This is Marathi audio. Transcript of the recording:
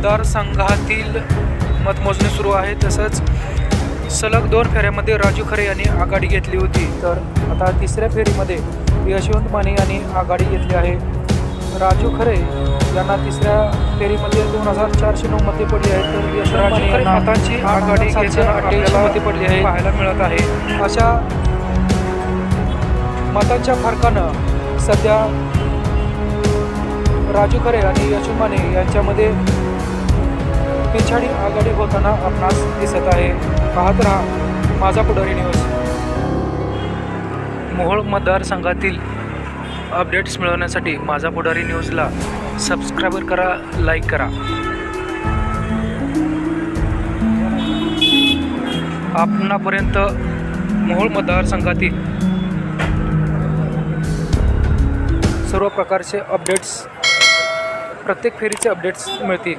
मतदारसंघातील मतमोजणी सुरू आहे. तसंच सलग दोन फेऱ्यामध्ये राजू खरे यांनी आघाडी घेतली होती. तर आता तिसऱ्या फेरीमध्ये यशवंत माने यांनी आघाडी घेतली आहे. राजू खरे यांना तिसऱ्या फेरीमध्ये दोन हजार चारशे नऊ मते पडली आहेत. तर यशवंत माने यांना आघाडी अठ्ठ्याऐंशी मते पडली आहे. पाहायला मिळत आहे. अशा मतांच्या फरकानं सध्या राजू खरे आणि यशू माने यांच्यामध्ये पिछाडी आघाडी होताना आपणास दिसत आहे. पाहत राहा माझा पुढारी न्यूज मोहोळ मतदारसंघातील अपडेट्स मिळवण्यासाठी माझा पुढारी न्यूजला सबस्क्राईबर करा लाईक करा. आपणापर्यंत मोहोळ मतदारसंघातील सर्व प्रकारचे अपडेट्स प्रत्येक फेरीचे अपडेट्स मिळतील.